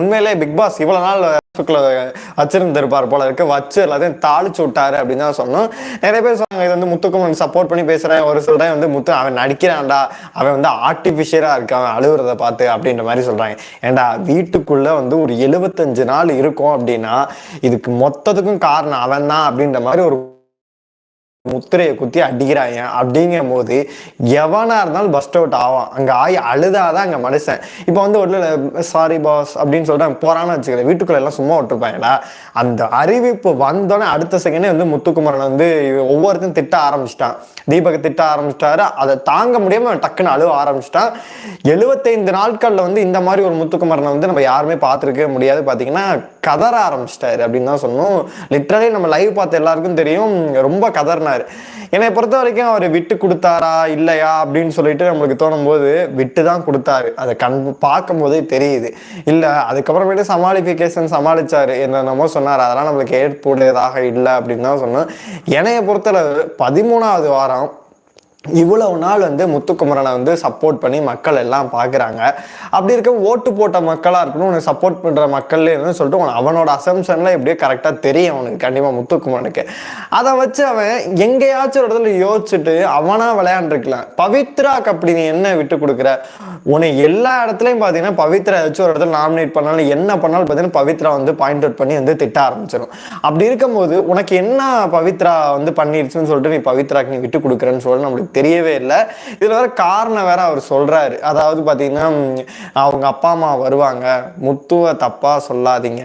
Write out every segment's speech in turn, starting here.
உண்மையிலே big pass இவ்வளவு நாள் வச்சிருந்திருப்பார் போல இருக்கு. வச்சு எல்லாத்தையும் தாளிச்சு விட்டாரு அப்படின்னு தான் சொன்னோம். நிறைய பேர் சொன்னாங்க இது வந்து முத்துக்குமன் சப்போர்ட் பண்ணி பேசுறேன். ஒரு சில டைம் வந்து முத்து அவன் நடிக்கிறான்டா. அவன் வந்து ஆர்டிபிஷியலா இருக்கான் அவன் அழுகுறத பார்த்து அப்படின்ற மாதிரி சொல்றாங்க. ஏன்டா வீட்டுக்குள்ள வந்து ஒரு எழுபத்தஞ்சு நாள் இருக்கும் அப்படின்னா இதுக்கு மொத்தத்துக்கும் காரணம் அவன் தான் அப்படின்ற மாதிரி ஒரு முத்திரையை குத்தி அடிக்கிறாங்க. அப்படிங்கும் போது எவனா இருந்தாலும் பஸ்ட் அவுட் ஆவான். அங்க ஆகி அழுதாதான் அங்க மனுஷன். இப்போ வந்து உடல சாரி பாஸ் அப்படின்னு சொல்லிட்டு போறான்னு வச்சுக்கிறேன் வீட்டுக்குள்ள எல்லாம் சும்மா விட்டுருப்பாங்களா அந்த அறிவிப்பு வந்தோடனே அடுத்த செகண்டே வந்து முத்துக்குமரன் வந்து ஒவ்வொருத்தையும் திட்ட ஆரம்பிச்சிட்டான். தீபக் திட்ட ஆரம்பிச்சிட்டாரு. அதை தாங்க முடியாம டக்குன்னு அழுவ ஆரம்பிச்சிட்டான். எழுபத்தைந்து நாட்கள்ல வந்து இந்த மாதிரி ஒரு முத்துக்குமரனை வந்து நம்ம யாருமே பார்த்துருக்கவே முடியாது. பாத்தீங்கன்னா கதற ஆரம்பிச்சிட்டாரு அப்படின்னு தான் சொன்னோம் லிட்டரலி நம்ம லைவ் பார்த்த எல்லாருக்கும் தெரியும். ரொம்ப கதறினாரு. என்னை பொறுத்த வரைக்கும் அவர் விட்டு கொடுத்தாரா இல்லையா அப்படின்னு சொல்லிட்டு நம்மளுக்கு தோணும் போது விட்டு தான் கொடுத்தாரு. அதை கண் பார்க்கும் போதே தெரியுது. இல்லை அதுக்கப்புறமேட்டு சமாளிஃபிகேஷன் சமாளிச்சாரு. என்னென்னமோ சொன்னார். அதெல்லாம் நம்மளுக்கு ஏற்புடையதாக இல்லை அப்படின்னு தான் சொன்னோம் என்னைய பொறுத்தளவு பதிமூணாவது வாரம் இவ்வளவு நாள் வந்து முத்துக்குமரனை வந்து சப்போர்ட் பண்ணி மக்கள் எல்லாம் பார்க்குறாங்க அப்படி இருக்க ஓட்டு போட்ட மக்களாக இருக்கணும் உனக்கு சப்போர்ட் பண்ணுற மக்கள் இருந்து சொல்லிட்டு உனக்கு அவனோட அசம்ஷன்லாம் எப்படியோ கரெக்டாக தெரியும் அவனுக்கு கண்டிப்பாக முத்துக்குமரனுக்கு. அதை வச்சு அவன் எங்கேயாச்சும் ஒரு இடத்துல யோசிச்சுட்டு அவனாக விளையாண்டுருக்கலாம். பவித்ராக்கு அப்படி நீ என்ன விட்டு கொடுக்குற? உன்னை எல்லா இடத்துலையும் பார்த்தீங்கன்னா பவித்ரா ஏதாச்சும் ஒரு இடத்துல நாமினேட் பண்ணாலும் என்ன பண்ணாலும் பார்த்தீங்கன்னா பவித்ரா வந்து பாயிண்ட் அவுட் பண்ணி வந்து திட்ட ஆரம்பிச்சிடும் அப்படி இருக்கும்போது உனக்கு என்ன பவித்ரா வந்து பண்ணிருச்சுன்னு சொல்லிட்டு நீ பவித்ராக்கு நீ விட்டு கொடுக்குறேன்னு சொல்லி நம்மளுக்கு தெரியவே இல்லை. இதுல வேற காரணம் வேற அவர் சொல்றாரு. அதாவது பார்த்தீங்கன்னா அவங்க அப்பா அம்மா வருவாங்க. முத்துவ தப்பா சொல்லாதீங்க.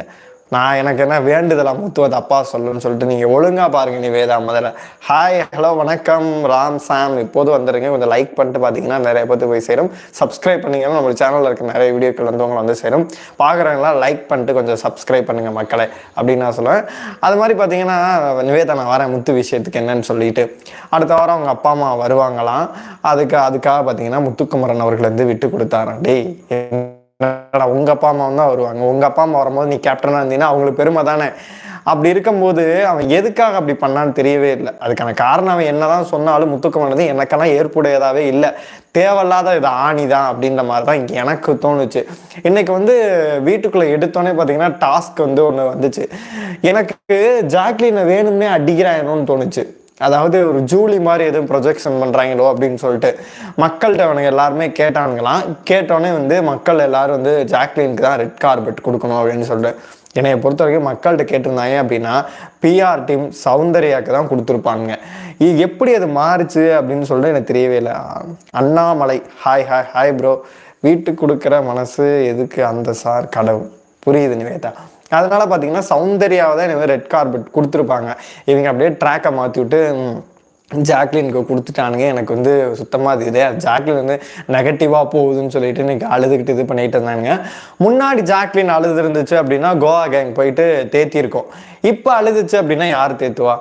நான் எனக்கு என்ன வேண்டுதலா முத்துவ அப்பா சொல்லுன்னு சொல்லிட்டு நீங்கள் ஒழுங்கா பாருங்க நீ வேதா முதல்ல. ஹாய் ஹலோ வணக்கம். ராம் சாம் இப்போது வந்துருங்க கொஞ்சம் லைக் பண்ணிட்டு பார்த்தீங்கன்னா நிறைய பேர்த்து போய் சேரும். சப்ஸ்கிரைப் பண்ணிங்கன்னா நம்ம சேனலில் இருக்க நிறைய வீடியோக்கள் வந்து உங்களை வந்து சேரும். பார்க்குறவங்களாம் லைக் பண்ணிட்டு கொஞ்சம் சப்ஸ்கிரைப் பண்ணுங்கள் மக்களை அப்படின்னு நான் சொல்லுவேன். அது மாதிரி பார்த்தீங்கன்னா நிவேதா நான் வரேன் முத்து விஷயத்துக்கு என்னன்னு சொல்லிட்டு. அடுத்த வாரம் அவங்க அப்பா அம்மா வருவாங்களாம். அதுக்கு அதுக்காக பார்த்தீங்கன்னா முத்துக்குமரன் அவர்கள் வந்து விட்டு கொடுத்தாராம். டேய் என்னடா உங்க அப்பா அம்மா தான் வருவாங்க. உங்க அப்பா அம்மா வரும்போது நீ கேப்டனா இருந்தீங்கன்னா அவங்களுக்கு பெருமை தானே? அப்படி இருக்கும்போது அவன் எதுக்காக அப்படி பண்ணான்னு தெரியவே இல்லை. அதுக்கான காரணம் அவன் என்னதான் சொன்னாலும் முத்துக்கமானது எனக்கெல்லாம் ஏற்புடையதாவே இல்லை. தேவையில்லாத இது ஆணி தான் அப்படின்ற மாதிரி தான் இங்கே எனக்கு தோணுச்சு. இன்னைக்கு வந்து வீட்டுக்குள்ளே எடுத்தோன்னே பார்த்தீங்கன்னா டாஸ்க் வந்து ஒன்று வந்துச்சு. எனக்கு ஜாக்லினை வேணும்னே அடிக்கிறாயணும்னு தோணுச்சு. அதாவது ஒரு ஜூலி மாதிரி எதுவும் ப்ரொஜெக்ஷன் பண்ணுறாங்களோ அப்படின்னு சொல்லிட்டு மக்கள்கிட்ட அவனுங்க எல்லாருமே கேட்டானுங்களாம். கேட்டோடனே வந்து மக்கள் எல்லாரும் வந்து ஜாக்லினுக்கு தான் ரெட் கார்பெட் கொடுக்கணும் அப்படின்னு சொல்லிட்டு. என்னைய பொறுத்த வரைக்கும் மக்கள்கிட்ட கேட்டிருந்தாங்க அப்படின்னா பிஆர் டீம் சௌந்தர்யாவுக்கு தான் கொடுத்துருப்பானுங்க. இது எப்படி அது மாறுச்சு அப்படின்னு சொல்லிட்டு எனக்கு தெரியவே இல்லை. Annamalai hi hi hi bro வீட்டுக்கு கொடுக்குற மனசு எதுக்கு அந்த சார் கடவுள்? புரியுது நிவேதா அதனால பார்த்தீங்கன்னா சௌந்தர்யாவை தான் இனிமேல் ரெட் கார்பெட் கொடுத்துருப்பாங்க. இவங்க அப்படியே ட்ராக்கை மாற்றி விட்டு ஜாக்லினுக்கு கொடுத்துட்டானுங்க. எனக்கு வந்து சுத்தமாக அது இதே ஜாக்லின் வந்து நெகட்டிவாக போகுதுன்னு சொல்லிட்டு இன்றைக்கி அழுதுகிட்டு இது பண்ணிட்டு இருந்தானுங்க. முன்னாடி ஜாக்லின் அழுது இருந்துச்சு அப்படின்னா கோவா கேங் போயிட்டு தேத்தியிருக்கோம். இப்போ அழுதுச்சு அப்படின்னா யார் தேத்துவா?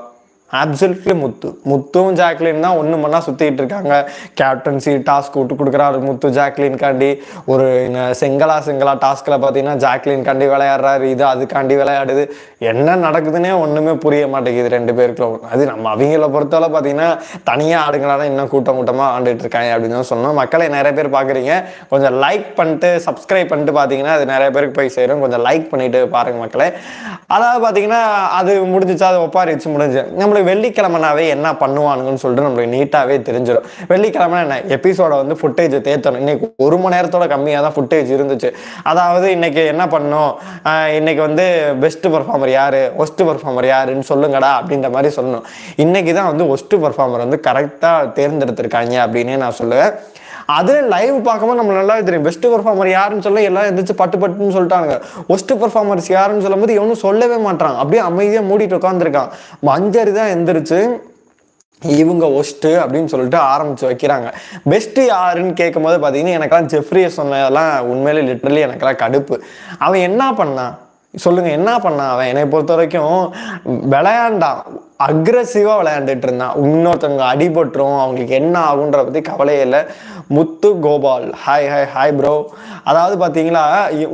அப்சல்யூட்லி முத்து. முத்தும் ஜாக்லின் தான் ஒன்று மணி சுற்றிட்டு இருக்காங்க. கேப்டன்சி டாஸ்க் விட்டு கொடுக்குறாரு. முத்து ஜாக்லின்காண்டி ஒரு செங்கலா செங்கலா டாஸ்கில் பார்த்தீங்கன்னா ஜாக்லின்காண்டி விளையாடுறாரு. இது அதுக்காண்டி விளையாடுது. என்ன நடக்குதுன்னே ஒன்றுமே புரிய மாட்டேங்குது ரெண்டு பேருக்குள்ள. அது நம்ம அவங்கள பொறுத்தவரை பார்த்தீங்கன்னா தனியாக ஆடுங்களா இன்னும் கூட்டம் கூட்டமாக ஆண்டுட்டு இருக்காங்க அப்படின்னு தான் சொன்னோம் மக்களை நிறைய பேர் பார்க்குறீங்க. கொஞ்சம் லைக் பண்ணிட்டு சப்ஸ்கிரைப் பண்ணிட்டு பார்த்தீங்கன்னா அது நிறைய பேருக்கு போய் சேரும். கொஞ்சம் லைக் பண்ணிட்டு பாருங்கள் மக்களை. அதாவது பார்த்தீங்கன்னா அது முடிஞ்சிச்சா அது ஒப்பாரிச்சு முடிஞ்சு. நம்மளுக்கு வெள்ளிக்கிழமைனாவே என்ன பண்ணுவானுங்கன்னு சொல்லிட்டு நம்மளுக்கு நீட்டாகவே தெரிஞ்சிடும் வெள்ளிக்கிழமை என்ன? எபிசோட வந்து ஃபுட்டேஜ் தேத்தணும். இன்னைக்கு ஒரு மணி நேரத்தோட கம்மியாக தான் ஃபுட்டேஜ் இருந்துச்சு. அதாவது இன்னைக்கு என்ன பண்ணும் இன்னைக்கு வந்து பெஸ்ட் பர்ஃபார்மர் யாரு? ஒஸ்ட் பர்ஃபார்மர் யாருன்னு சொல்லுங்கடா அப்படின்ற மாதிரி சொல்லணும். இன்னைக்கு தான் வந்து ஒஸ்ட் பர்ஃபார்மர் வந்து கரெக்டாக தேர்ந்தெடுத்திருக்காங்க அப்படின்னே நான் சொல்லுவேன். அதில் லைவ் பார்க்கும்போது நம்ம நல்லா தெரியும். பெஸ்ட் பர்ஃபார்மர் யாருன்னு சொல்ல எல்லாம் எந்திரிச்சு பட்டு பட்டுன்னு சொல்லிட்டாங்க ஒஸ்ட் பர்ஃபார்மர்ஸ் யாருன்னு சொல்லும்போது எவனும் சொல்லவே மாட்டான் அப்படியே அமைதியாக மூடிட்டு உட்காந்துருக்கான் மஞ்சரி தான் எந்திரிச்சு இவங்க ஒஸ்ட்டு அப்படின்னு சொல்லிட்டு ஆரம்பிச்சு வைக்கிறாங்க. பெஸ்ட்டு யாருன்னு கேட்கும் போது பார்த்தீங்கன்னா எனக்கெல்லாம் ஜெஃப்ரியை சொன்னதெல்லாம் உண்மையிலே லிட்ரலி எனக்கெல்லாம் கடுப்பு. அவன் என்ன பண்ணான்? சொல்லுங்க என்ன பண்ணான் அவன்? என்னை பொறுத்த வரைக்கும் விளையாண்டான். அக்ரஸிவாக விளையாண்டுட்டு இருந்தான். இன்னொருத்தவங்க அடிபட்டுரும். அவங்களுக்கு என்ன ஆகுன்ற பற்றி கவலையே இல்லை. Muthu Gopal. Hi hi hi bro அதாவது பார்த்தீங்களா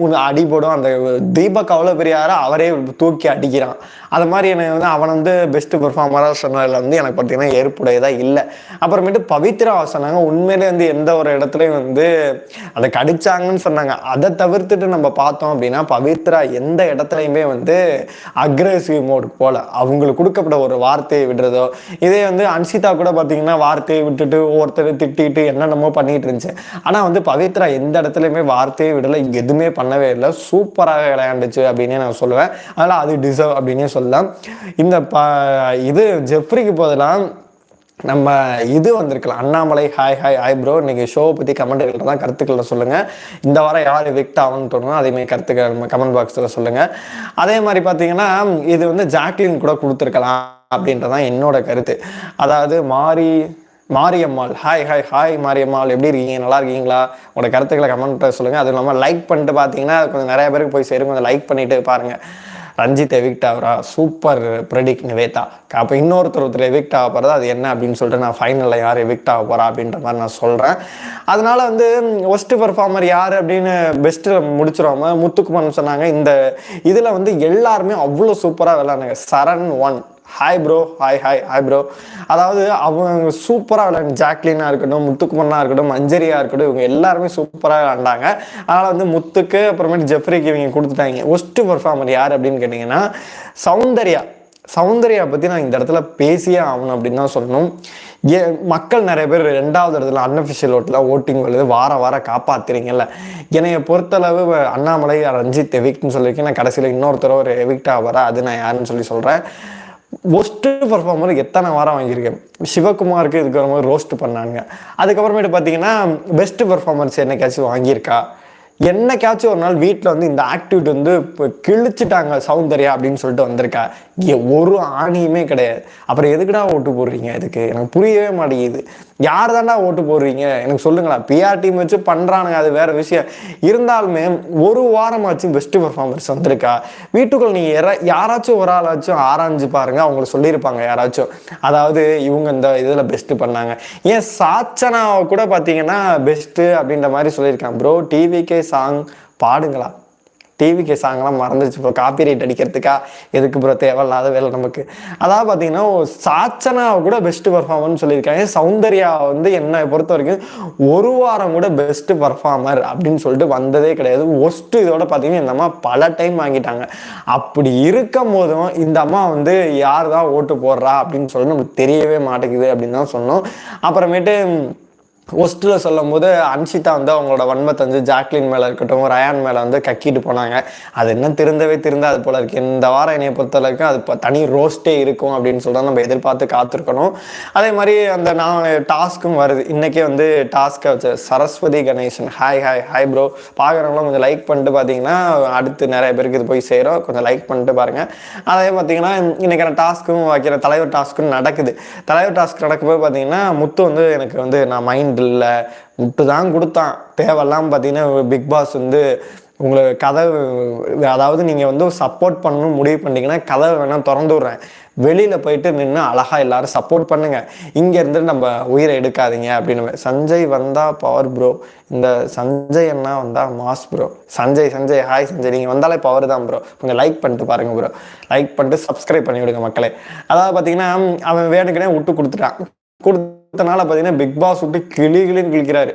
உன் அடிபடும் அந்த தீபக் அவ்வளோ பெரிய அவரே தூக்கி அடிக்கிறான். அது மாதிரி எனக்கு வந்து அவன் வந்து பெஸ்ட் பெர்ஃபார்மராக சொன்னதில் வந்து எனக்கு பார்த்தீங்கன்னா ஏற்புடையதாக இல்லை. அப்புறமேட்டு பவித்ரா சொன்னாங்க. உண்மையிலே வந்து எந்த ஒரு இடத்துலையும் வந்து அதை கடிச்சாங்கன்னு சொன்னாங்க. அதை தவிர்த்துட்டு நம்ம பார்த்தோம் அப்படின்னா பவித்ரா எந்த இடத்துலையுமே வந்து அக்ரெசிவ் மோடுக்கு போகல அவங்களுக்கு கொடுக்கப்பட்ட ஒரு வார்த்தையை விடுறதோ இதே வந்து அன்சிதா கூட பார்த்தீங்கன்னா வார்த்தையை விட்டுட்டு ஒருத்தர் திட்டிட்டு என்னென்னமோ பண்ணிட்டு இருந்துச்சு ஆனால் வந்து பவித்ரா எந்த இடத்துலையுமே வார்த்தையே விடலை. எதுவுமே பண்ணவே இல்லை. சூப்பராக விளையாண்டுச்சு அப்படின்னே நான் சொல்லுவேன். அதனால் அது டிசர்வ் அப்படின்னே சொல்லலாம். இந்த ப இது ஜெஃப்ரிக்கு போதெல்லாம் நம்ம இது வந்திருக்கலாம். Annamalai hi hi hi bro இன்றைக்கி ஷோவை பற்றி கமெண்ட்டுகள் தான் கருத்துக்களை சொல்லுங்கள் இந்த வாரம் யார் விக்ட் ஆகும்னு தோணுமோ அதேமாதிரி கருத்துக்கள் நம்ம கமெண்ட் பாக்ஸில் சொல்லுங்கள் அதே மாதிரி பார்த்தீங்கன்னா இது வந்து ஜாக்லின் கூட கொடுத்துருக்கலாம் அப்படின்றதான் என்னோட கருத்து. அதாவது மாறி Mariyammal. Hi hi hi Mariyammal. எப்படி இருக்கீங்க? நல்லா இருக்கீங்களா? உங்களோட கருத்துக்களை கமெண்ட் சொல்லுங்கள் அதுவும் இல்லாமல் லைக் பண்ணிட்டு பார்த்தீங்கன்னா கொஞ்சம் நிறைய பேருக்கு போய் சேரும். கொஞ்சம் லைக் பண்ணிட்டு பாருங்கள் ரஞ்சித் எவிக்ட் ஆகுறா. சூப்பர் ப்ரெடிக் நிவேதா அப்போ இன்னொருத்தர் ஒருத்தர் எவிக்ட் ஆக போகிறது அது என்ன அப்படின்னு சொல்லிட்டு நான் ஃபைனலில் யார் எவிக்ட் ஆக போகிறா அப்படின்ற மாதிரி நான் சொல்கிறேன் அதனால் வந்து ஒஸ்ட் பெர்ஃபார்மர் யார் அப்படின்னு பெஸ்ட்டு முடிச்சிடாம முத்துக்குமார்னு சொன்னாங்க. இந்த இதில் வந்து எல்லாருமே அவ்வளோ சூப்பராக விளாண்டாங்க Saran one hi bro hi hi hi bro அதாவது அவங்க சூப்பராக விளையாண்டு ஜாக்லினாக இருக்கட்டும் முத்துக்குமரனாக இருக்கட்டும் மஞ்சரியாக இருக்கட்டும் இவங்க எல்லாருமே சூப்பராக விளாண்டாங்க அதனால் வந்து முத்துக்கு அப்புறமேட்டு ஜெஃப்ரிக்கு இவங்க கொடுத்துட்டாங்க. ஒஸ்ட்டு பர்ஃபார்மர் யார் அப்படின்னு கேட்டிங்கன்னா சௌந்தர்யா. சௌந்தர்யா பற்றி நான் இந்த இடத்துல பேசியே ஆகணும் அப்படின்னு தான் சொல்லணும். ஏ மக்கள் நிறைய பேர் ரெண்டாவது இடத்துல அன்அஃபிஷியல் ஓட்டில் ஓட்டிங் வருது வார வாரம் காப்பாத்துறீங்கல்ல. என்னைய பொறுத்தளவு அண்ணாமலை ரஞ்சித் எவிக்ட்னு சொல்லியிருக்கேன் நான் கடைசியில் இன்னொருத்தர் ஒரு எவிக்ட் ஆகிறா அது நான் யாருன்னு சொல்லி சொல்கிறேன் ஒஸ்ட்டு பர்ஃபார்மர் எத்தனை வாரம் வாங்கியிருக்கேன்? சிவகுமாருக்கு இதுக்கு ஒரு மாதிரி ரோஸ்ட் பண்ணாங்க அதுக்கப்புறமேட்டு பார்த்தீங்கன்னா பெஸ்ட்டு பர்ஃபார்மன்ஸ் என்னைக்காச்சும் வாங்கியிருக்கா? என்னைக்காச்சும் ஒரு நாள் வீட்டில் வந்து இந்த ஆக்டிவிட்டி வந்து இப்போ கிழிச்சிட்டாங்க சௌந்தர்யா அப்படின்னு சொல்லிட்டு வந்திருக்கா. இங்கே ஒரு ஆணியுமே கிடையாது. அப்புறம் எதுக்குடா ஓட்டு போடுறீங்க இதுக்கு? எனக்கு புரியவே மாட்டேங்குது. யார் தாண்டா ஓட்டு போடுறீங்க? எனக்கு சொல்லுங்களா. பிஆர் டீம் வச்சு பண்ணுறானுங்க அது வேற விஷயம். இருந்தாலுமே ஒரு வாரமாச்சும் பெஸ்ட் பர்ஃபார்மன்ஸ் வந்திருக்கா? வீட்டுக்குள் நீங்கள் யாரா யாராச்சும் ஒரு ஆளாச்சும் ஆராய்ஞ்சு பாருங்க அவங்கள சொல்லியிருப்பாங்க யாராச்சும். அதாவது இவங்க இந்த இதில் பெஸ்ட்டு பண்ணாங்க. ஏன் சாச்சனாவை கூட பார்த்தீங்கன்னா பெஸ்ட்டு அப்படின்ற மாதிரி சொல்லியிருக்காங்க. ப்ரோ டிவிகே சாங் பாடுங்களா? டிவிக்கு சாங்லாம் மறந்துடுச்சு இப்போ காப்பி ரைட் அடிக்கிறதுக்கா எதுக்கு ப்ரோ தேவையில்லாத வேலை நமக்கு. அதாவது பார்த்தீங்கன்னா சாச்சனாவை கூட பெஸ்ட் பர்ஃபார்மர்னு சொல்லியிருக்காங்க. சௌந்தர்யா வந்து என்னை பொறுத்த வரைக்கும் ஒரு வாரம் கூட பெஸ்ட் பர்ஃபார்மர் அப்படின்னு சொல்லிட்டு வந்ததே கிடையாது. ஒஸ்ட்டு இதோட பார்த்தீங்கன்னா இந்த அம்மா பல டைம் வாங்கிட்டாங்க. அப்படி இருக்கும் போதும் இந்த அம்மா வந்து யார் தான் ஓட்டு போடுறா அப்படின்னு சொல்லிட்டு நமக்கு தெரியவே மாட்டேங்குது அப்படின்னு தான் சொன்னோம். அப்புறமேட்டு ஒஸ்ட்டில் சொல்லும் போது அன்ஷிதா வந்து அவங்களோட வன்மத்தை வந்து ஜாக்லின் மேலே இருக்கட்டும் ரயான் மேலே வந்து கக்கிட்டு போனாங்க. அது என்ன திருந்தவே திருந்தாது போல இருக்கு. இந்த வாரம் என்னைய பொறுத்த வரைக்கும் அது இப்போ தனி ரோஸ்ட்டே இருக்கும் அப்படின்னு சொல்லிட்டு நம்ம எதிர்பார்த்து காத்திருக்கணும். அதே மாதிரி அந்த நான் டாஸ்க்கும் வருது. இன்றைக்கே வந்து டாஸ்க்கை வச்ச Saraswathi Ganesan. Hi hi hi bro பார்க்குறவங்களும் கொஞ்சம் லைக் பண்ணிட்டு பார்த்தீங்கன்னா அடுத்து நிறைய பேருக்கு இது போய் சேரும். கொஞ்சம் லைக் பண்ணிட்டு பாருங்கள் அதே பார்த்தீங்கன்னா இன்றைக்கான டாஸ்க்கும் வைக்கிற தலைவர் டாஸ்க்கும் நடக்குது. தலைவர் டாஸ்க் நடக்கும்போது பார்த்தீங்கன்னா முத்து வந்து எனக்கு வந்து நான் மைண்ட் இல்லை விட்டு தான் கொடுத்தான். தேவையில்லாம பார்த்தீங்கன்னா பிக் பாஸ் வந்து உங்களுக்கு கதவு அதாவது நீங்கள் வந்து சப்போர்ட் பண்ணணும்னு முடிவு பண்ணிட்டீங்கன்னா கதவை வேணால் திறந்து விட்றேன். வெளியில் போயிட்டு நின்று அழகாக எல்லாரும் சப்போர்ட் பண்ணுங்க. இங்கேருந்து நம்ம உயிரை எடுக்காதீங்க அப்படின்னு. சஞ்சய் வந்தால் பவர் ப்ரோ இந்த சஞ்சய் அண்ணா வந்தால் mass bro Sanjay Sanjay hi Sanjay. நீங்கள் வந்தாலே பவர் தான் ப்ரோ கொஞ்சம் லைக் பண்ணிட்டு பாருங்கள் ப்ரோ லைக் பண்ணிட்டு சப்ஸ்கிரைப் பண்ணி விடுங்க மக்களே. அதாவது பார்த்தீங்கன்னா அவன் வேணுக்குனே விட்டு கொடுத்துட்டான். கொடுத்தனால பார்த்தீங்கன்னா பிக் பாஸ் விட்டு கிளி கிளின்னு கிழிக்கிறாரு.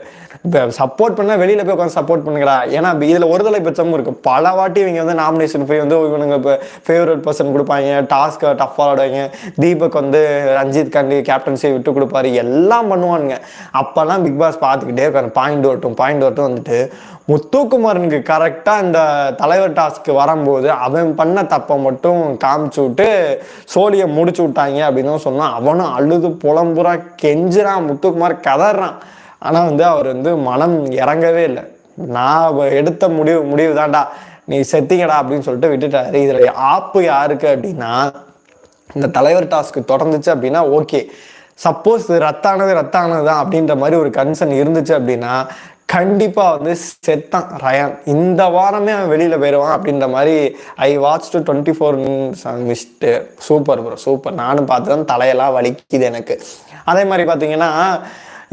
இப்போ சப்போர்ட் பண்ணால் வெளியில் போய் உட்காந்து சப்போர்ட் பண்ணுங்களா ஏன்னா இதில் ஒரு தலை பட்சமும் இருக்குது பல வாட்டி இவங்க வந்து நாமினேஷன் போய் வந்து இவனுங்க இப்போ ஃபேவரட் பர்சன் கொடுப்பாங்க. டாஸ்க்கை டஃப்பாக ஆடுவாங்க தீபக் வந்து ரஞ்சித் காண்டி கேப்டன்சியை விட்டு கொடுப்பாரு. எல்லாம் பண்ணுவானுங்க. அப்போல்லாம் பிக் பாஸ் பார்த்துக்கிட்டே உட்காந்து பாயிண்ட் வரட்டும் பாயிண்ட் வரட்டும் வந்துட்டு முத்துக்குமாரனுக்கு கரெக்டாக இந்த தலைவர் டாஸ்க்கு வரும்போது அவன் பண்ண தப்பை மட்டும் காமிச்சு விட்டு சோழியை முடிச்சு விட்டாங்க அப்படின்னு சொன்னான். அவனும் அழுது புலம்புறா கெஞ்சுறான் முத்துக்குமார் கதறான். ஆனால் வந்து அவர் வந்து மனம் இறங்கவே இல்லை. நான் எடுத்த முடிவு முடிவு தான்டா. நீ செத்திங்கடா அப்படின்னு சொல்லிட்டு விட்டுட்டாரு. இதில் ஆப்பு யாருக்கு அப்படின்னா இந்த தலைவர் டாஸ்க்கு தொடர்ந்துச்சு அப்படின்னா ஓகே சப்போஸ் ரத்தானது ரத்தானது தான் அப்படின்ற மாதிரி ஒரு கன்சர்ன் இருந்துச்சு அப்படின்னா கண்டிப்பாக வந்து செத்தான் ரயான் இந்த வாரமே அவன் வெளியில் போயிடுவான் அப்படின்ற மாதிரி I watched twenty four missed super bro super நானும் பார்த்து தான் தலையெல்லாம் வலிக்குது எனக்கு. அதே மாதிரி பார்த்தீங்கன்னா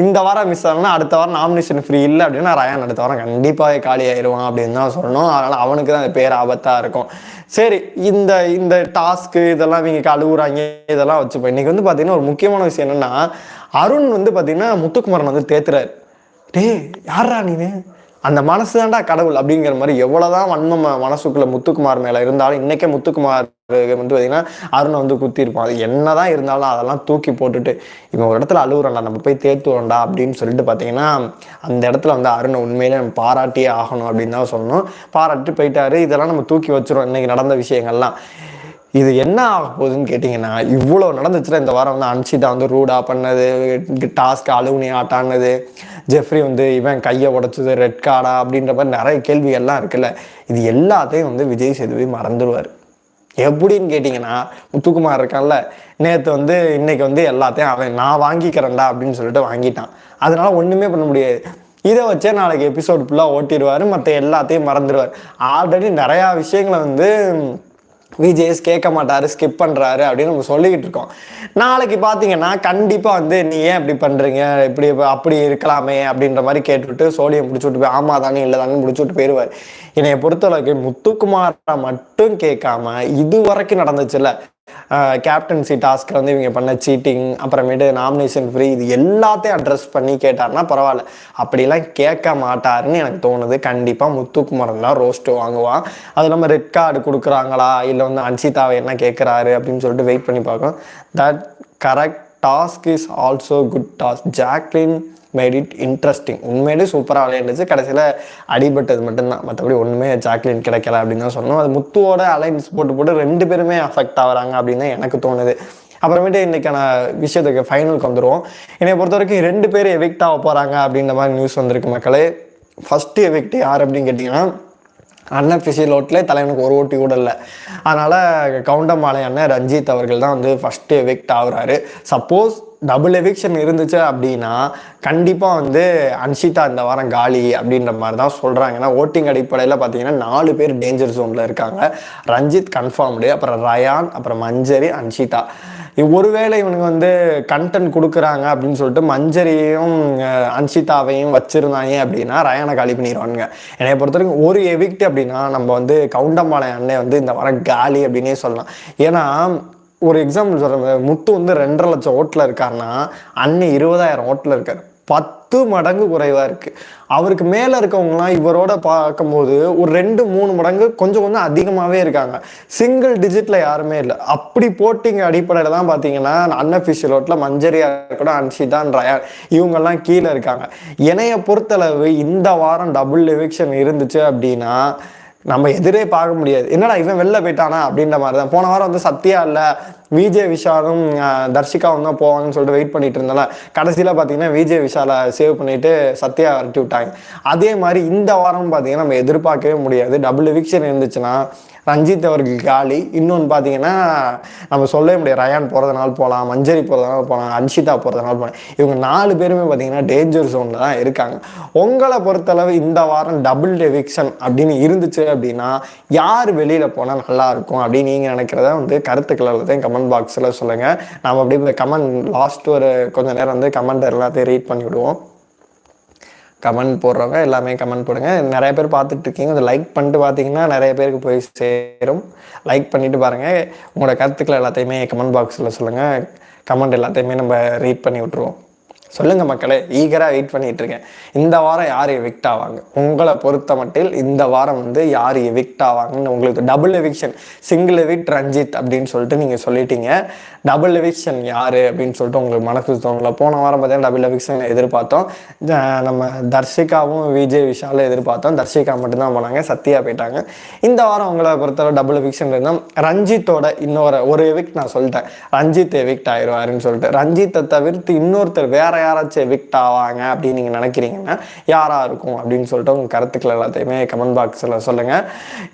இந்த வாரம் மிஸ் ஆகணும்னா அடுத்த வாரம் நாமினேஷன் ஃப்ரீ இல்லை அப்படின்னா ரயான் அடுத்த வாரம் கண்டிப்பாக காலி ஆயிடுவான் அப்படின்னு தான் சொல்லணும். அதனால் அவனுக்கு தான் அது பேர் ஆபத்தாக இருக்கும். சரி இந்த இந்த டாஸ்க்கு இதெல்லாம் இவங்க கழுவுறாங்க இதெல்லாம் வச்சுப்போம். இன்றைக்கி வந்து பார்த்தீங்கன்னா ஒரு முக்கியமான விஷயம் என்னென்னா அருண் வந்து பார்த்தீங்கன்னா முத்துக்குமரன் வந்து தேத்துறாரு. டேய் யாரா நீனு? அந்த மனசு தான்டா கடவுள் அப்படிங்கிற மாதிரி எவ்வளோதான் வன்மம் மனசுக்குள்ள முத்துக்குமார் மேலே இருந்தாலும் இன்றைக்கே முத்துக்குமார் வந்து பார்த்தீங்கன்னா அருணை வந்து குத்திருப்பான் அது என்னதான் இருந்தாலும் அதெல்லாம் தூக்கி போட்டுட்டு இவன் ஒரு இடத்துல அழுகுறான்டா நம்ம போய் தேத்துவோம்டா அப்படின்னு சொல்லிட்டு பார்த்தீங்கன்னா அந்த இடத்துல வந்து அருணை உண்மையிலே நம்ம பாராட்டியே ஆகணும் அப்படின்னு தான் சொல்லணும். பாராட்டி போயிட்டாரு. இதெல்லாம் நம்ம தூக்கி வச்சிரும் இன்றைக்கி நடந்த விஷயங்கள்லாம். இது என்ன ஆக போகுதுன்னு கேட்டிங்கன்னா இவ்வளோ நடந்துச்சுன்னா இந்த வாரம் வந்து அன்சிதா வந்து ரூடா பண்ணது டாஸ்க் அலுவனி ஆட்டானது ஜெஃப்ரி வந்து இவன் கையை உடைச்சது ரெட் கார்டா அப்படின்ற மாதிரி நிறைய கேள்விகள்லாம் இருக்குல்ல. இது எல்லாத்தையும் வந்து விஜய் சேதுபதி மறந்துடுவார். எப்படின்னு கேட்டிங்கன்னா முத்துக்குமார் இருக்கான்ல நேற்று வந்து இன்னைக்கு வந்து எல்லாத்தையும் அவன் நான் வாங்கிக்கிறேன்டா அப்படின்னு சொல்லிட்டு வாங்கிட்டான். அதனால் ஒன்றுமே பண்ண முடியாது. இதை வச்சே நாளைக்கு எபிசோட் ஃபுல்லாக ஓட்டிடுவார் மற்ற எல்லாத்தையும் மறந்துடுவார். ஆல்ரெடி நிறையா விஷயங்களை வந்து விஜேஸ் கேட்க மாட்டாரு ஸ்கிப் பண்ணுறாரு அப்படின்னு நம்ம சொல்லிக்கிட்டு இருக்கோம். நாளைக்கு பார்த்தீங்கன்னா கண்டிப்பாக வந்து நீ ஏன் இப்படி பண்ணுறீங்க இப்படி அப்படி இருக்கலாமே அப்படின்ற மாதிரி கேட்டுவிட்டு சோழியை முடிச்சு விட்டு போய் ஆமா தானே இல்லை தானே முடிச்சு விட்டு போயிடுவார் என்னைய பொறுத்தளவுக்கு முத்துக்குமாரை மட்டும் கேட்காம இது வரைக்கும் நடந்துச்சுல்ல கேப்டன்சி டாஸ்க்கில் வந்து இவங்க பண்ண சீட்டிங் அப்புறமேட்டு நாமினேஷன் ஃப்ரீ இது எல்லாத்தையும் அட்ரஸ் பண்ணி கேட்டாருன்னா பரவாயில்ல. அப்படிலாம் கேட்க மாட்டாருன்னு எனக்கு தோணுது. கண்டிப்பாக முத்துக்குமரன் தான் ரோஸ்ட் வாங்குவான் அது இல்லாமல் ரெட் கார்டு கொடுக்குறாங்களா? இல்லை வந்து அன்சிதாவை என்ன கேட்குறாரு அப்படின்னு சொல்லிட்டு வெயிட் பண்ணி பார்க்கணும். That correct task is also good task Jacqueline made it interesting உண்மையிலே சூப்பராக விளையாண்டுச்சு கடைசியில் அடிபட்டது மட்டும்தான். மற்றபடி ஒன்றுமே சாக்லேட் கிடைக்கல அப்படின்னு தான் சொன்னோம். அது முத்துவோட அலைன்ஸ் போட்டு போட்டு ரெண்டு பேருமே அஃபெக்ட் ஆகுறாங்க அப்படின்னு தான் எனக்கு தோணுது. அப்புறமேட்டு இன்னைக்கான விஷயத்துக்கு ஃபைனலுக்கு வந்துடுவோம் என்னை பொறுத்த வரைக்கும் ரெண்டு பேர் எவிக்ட் ஆக போகிறாங்க அப்படின்ற மாதிரி நியூஸ் வந்திருக்கு மக்களே. ஃபஸ்ட்டு எவிக்ட் யார் அப்படின்னு கேட்டிங்கன்னா அன்அஃபிஷியல் ஓட்டில் தலைவனுக்கு ஒரு ஓட்டி கூட இல்லை. அதனால் கவுண்டமாலை அண்ணன் ரஞ்சித் அவர்கள் தான் வந்து ஃபஸ்ட்டு எவிக்ட் ஆகுறாரு. சப்போஸ் டபுள் எவிக்ஷன் இருந்துச்சு அப்படின்னா கண்டிப்பாக வந்து அன்ஷிதா இந்த வாரம் காலி அப்படின்ற மாதிரி தான் சொல்கிறாங்க ஏன்னா ஓட்டிங் அடிப்படையில் பார்த்தீங்கன்னா நாலு பேர் டேஞ்சர் ஜோனில் இருக்காங்க. ரஞ்சித் கன்ஃபார்ம்டு அப்புறம் ரயான் அப்புறம் மஞ்சரி அன்ஷிதா. ஒருவேளை இவனுக்கு வந்து கண்டென்ட் கொடுக்குறாங்க அப்படின்னு சொல்லிட்டு மஞ்சரியையும் அன்ஷிதாவையும் வச்சிருந்தாங்க அப்படின்னா ரயானை காலி பண்ணிடுவானுங்க என்னை பொறுத்த வரைக்கும் ஒரு எவிக்ட் அப்படின்னா நம்ம வந்து கவுண்டம்பாளையம் அண்ணன் வந்து இந்த வாரம் காலி அப்படின்னே சொல்லலாம். ஏன்னா ஒரு எக்ஸாம்பிள் சொல்கிறேன் முத்து வந்து ரெண்டரை லட்சம் ஓட்டில் இருக்காருன்னா அண்ணன் இருபதாயிரம் ஓட்டில் இருக்கார். பத்து மடங்கு குறைவாக இருக்குது அவருக்கு மேலே இருக்கவங்கலாம் இவரோட பார்க்கும்போது ஒரு ரெண்டு மூணு மடங்கு கொஞ்சம் கொஞ்சம் அதிகமாகவே இருக்காங்க. சிங்கிள் டிஜிட்டில் யாருமே இல்லை. அப்படி போட்டிங்க அடிப்படையில் தான் பார்த்தீங்கன்னா அன்அஃபிஷியல் ஓட்டில் மஞ்சரியா இருக்கட்டும் அன்ஷிதான் ரயான் இவங்கெல்லாம் கீழே இருக்காங்க. என்னைய பொறுத்தளவு இந்த வாரம் டபுள் எவிக்ஷன் இருந்துச்சு அப்படின்னா நம்ம எதிரே பார்க்க முடியாது. என்னடா இவன் வெளில போயிட்டானா அப்படின்ற மாதிரி தான் போன வாரம் வந்து சத்யா இல்லை விஜய் விஷாலும் தர்ஷிகாவும் தான் போவாங்கன்னு சொல்லிட்டு வெயிட் பண்ணிட்டு இருந்தால கடைசியில் பார்த்தீங்கன்னா விஜய் விஷாலை சேவ் பண்ணிட்டு சத்யா விரட்டி விட்டாங்க. அதே மாதிரி இந்த வாரம் பார்த்தீங்கன்னா நம்ம எதிர்பார்க்கவே முடியாது. டபுள் விக்ஷன் இருந்துச்சுன்னா ரஞ்சித் அவர்கள் காலி. இன்னொன்று பார்த்தீங்கன்னா நம்ம சொல்லவே முடியாது. ரயான் போகிறதுனால போகலாம் மஞ்சரி போகிறதுனால போகலாம் அன்ஷிதா போகிறதுனால போகலாம் இவங்க நாலு பேருமே பார்த்தீங்கன்னா டேஞ்சர் ஜோனில் தான் இருக்காங்க. உங்களை பொறுத்தளவு இந்த வாரம் டபுள் டெவிக்ஷன் அப்படின்னு இருந்துச்சு அப்படின்னா யார் வெளியில் போனால் நல்லாயிருக்கும் அப்படின்னு நீங்கள் நினைக்கிறத வந்து கருத்துக்கள் எல்லாத்தையும் கமெண்ட் பாக்ஸில் சொல்லுங்கள் நம்ம அப்படியே கமெண்ட் லாஸ்ட் ஒரு கொஞ்ச நேரம் வந்து கமெண்ட் எல்லாத்தையும் ரீட் பண்ணி விடுவோம். கமெண்ட் போடுறவங்க எல்லாமே கமெண்ட் போடுங்க. நிறைய பேர் பார்த்துட்டு இருக்கீங்க. அதை லைக் பண்ணிட்டு பார்த்தீங்கன்னா நிறைய பேருக்கு போய் சேரும். லைக் பண்ணிட்டு பாருங்கள் உங்களோட கருத்துக்கள் எல்லாத்தையுமே கமெண்ட் பாக்ஸில் சொல்லுங்கள் கமெண்ட் எல்லாத்தையுமே நம்ம ரீட் பண்ணி விட்ருவோம் சொல்லுங்கள் மக்களே ஈகராக வெயிட் பண்ணிட்டு இருக்கேன். இந்த வாரம் யார் எவிக்ட் ஆவாங்க? உங்களை பொறுத்த மட்டில் இந்த வாரம் வந்து யார் எவிக்ட் ஆவாங்கன்னு உங்களுக்கு double eviction single evict Ranjith அப்படின்னு சொல்லிட்டு நீங்கள் சொல்லிட்டீங்க. டபுள் எவிக்ஷன் யார் அப்படின்னு சொல்லிட்டு உங்களுக்கு மனசு தோணல போன வாரம் பார்த்தீங்கன்னா டபுள் எவிக்ஷன் எதிர்பார்த்தோம். நம்ம தர்ஷிகாவும் விஜய் விஷாலும் எதிர்பார்த்தோம். தர்ஷிகா மட்டும்தான் போனாங்க. சத்யா போயிட்டாங்க. இந்த வாரம் உங்களை பொறுத்தவரை டபுள் எவிக்ஷன் இருந்தால் ரஞ்சித்தோட இன்னொரு ஒரு எவிக்ட் நான் சொல்லிட்டேன். ரஞ்சித் எவிக்ட் ஆயிடுவாருன்னு சொல்லிட்டு. ரஞ்சித்தை தவிர்த்து இன்னொருத்தர் வேற யாராச்சும் எவிக்ட் ஆவாங்க அப்படின்னு நீங்கள் நினைக்கிறீங்கன்னா யாரா இருக்கும் அப்படின்னு சொல்லிட்டு உங்கள் கருத்துக்கள் எல்லாத்தையுமே கமெண்ட் பாக்ஸில் சொல்லுங்கள்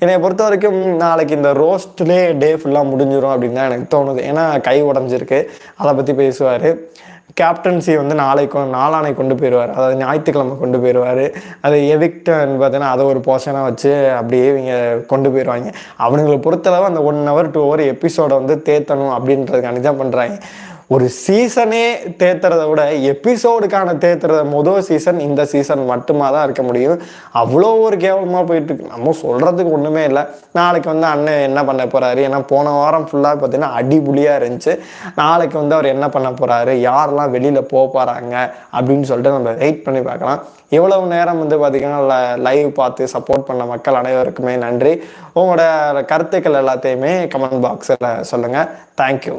என்னை பொறுத்த வரைக்கும் நாளைக்கு இந்த ரோஸ்ட்லேயே டே ஃபுல்லாக முடிஞ்சிடும் அப்படின்னு தான் எனக்கு தோணுது. ஏன்னா கை உடஞ்சிருக்கு. அதை பற்றி பேசுவார். கேப்டன்சி வந்து நாளைக்கு நாளானை கொண்டு போயிடுவார். அதாவது ஞாயிற்றுக்கிழமை கொண்டு போயிடுவார். அது எவிக்டன் பார்த்தீங்கன்னா அதை ஒரு போர்ஷனாக வச்சு அப்படியே இவங்க கொண்டு போயிடுவாங்க. அவனுங்களை பொறுத்தளவு அந்த ஒன் ஹவர் டூ ஹவர் எபிசோடை வந்து தேத்தணும் அப்படின்றதுக்காண்டி தான் பண்ணுறாங்க ஒரு சீசனே தேத்துறத விட எபிசோடுக்கான தேத்துறத முதல் சீசன் இந்த சீசன் மட்டுமா தான் இருக்க முடியும். அவ்வளோ ஒரு கேவலமாக போயிட்டு இருக்கு. நம்ம சொல்கிறதுக்கு ஒன்றுமே இல்லை. நாளைக்கு வந்து அண்ணன் என்ன பண்ண போகிறாரு ஏன்னா போன வாரம் ஃபுல்லாக பார்த்தீங்கன்னா அடிபுலியாக இருந்துச்சு. நாளைக்கு வந்து அவர் என்ன பண்ண போகிறாரு யாரெல்லாம் வெளியில் போக போகிறாங்க அப்படின்னு சொல்லிட்டு நம்ம வெயிட் பண்ணி பார்க்கலாம். இவ்வளவு நேரம் வந்து பார்த்திங்கன்னா லைவ் பார்த்து சப்போர்ட் பண்ண மக்கள் அனைவருக்குமே நன்றி. உங்களோட கருத்துக்கள் எல்லாத்தையுமே கமெண்ட் பாக்ஸில் சொல்லுங்கள் தேங்க்யூ